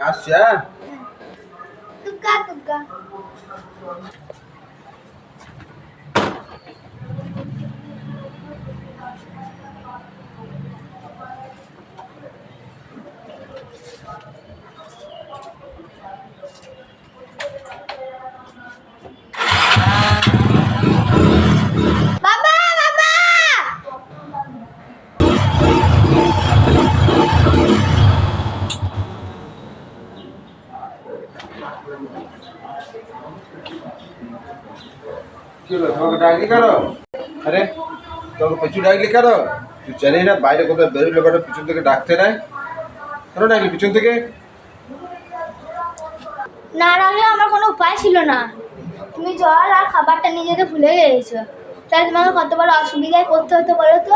আসছি হ্যাঁ তুকা তুকা বাবা তোমাকে ডাকলি আরে তোমাকে পিছু ডাকলি তুই জানি না বাইরে কোথাও বেরোলে বেটা পিছন থেকে ডাকতে নাই কেন ডাকলি পিছন থেকে? না রাখলে আমার কোনো উপায় ছিল না। তুমি জল আর খাবারটা নিয়ে যেতে ভুলে গিয়েছো তাহলে তোমাকে কত বড় অসুবিধায় পড়তে হতো বলো তো?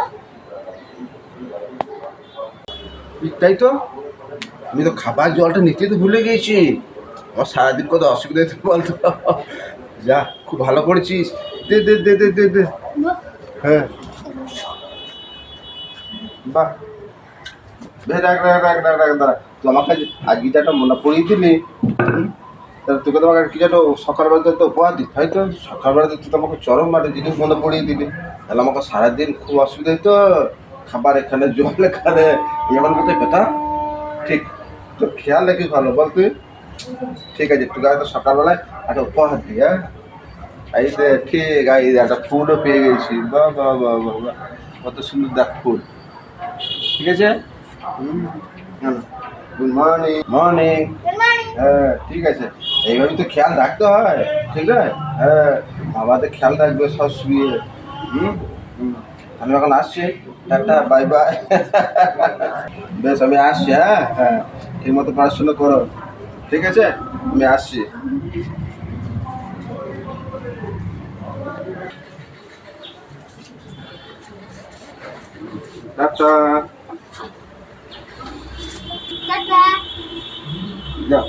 তাই তো। আমি তো খাবার জলটা নিতে তো ভুলে গিয়েছি আমার সারাদিন কত অসুবিধা হয়েছে বলতো। যা, খুব ভালো করেছিস। দে দে দে দে দে দে। হ্যাঁ। রাখ রাখ রাখ রাখ রাখ মনে পড়িয়ে দিলি? তোকে তো হয়তো চরম জিনিস মনে পড়িয়ে দিলি। তাহলে আমাকে সারাদিন খুব অসুবিধা হতো খাবার এখানে, জল এখানে। এমন কোথায় পেতাম? ঠিক। তো খেয়াল রাখিস ভালো, বল তুই। ঠিক আছে তোকে হয়তো সকালবেলায় একটা উপহার দিই হ্যাঁ? এই যে ঠিক এই একটা ফুলও পেয়ে গেছি। বা বা বা বা কত সুন্দর দেখ ফুল। ঠিক আছে? Good morning morning. হ্যাঁ ঠিক আছে। এইভাবে তো খেয়াল রাখতে হয় ঠিক আছে? হ্যাঁ আমাদের খেয়াল রাখবে সব শুয়ে হুম হুম। আমি এখন আসছি। Tata bye bye. বেশ আমি আসছি হ্যাঁ হ্যাঁ। ঠিক মতো পড়াশোনা করো। ঠিক আছে? আমি আসছি। টাটা. যাও।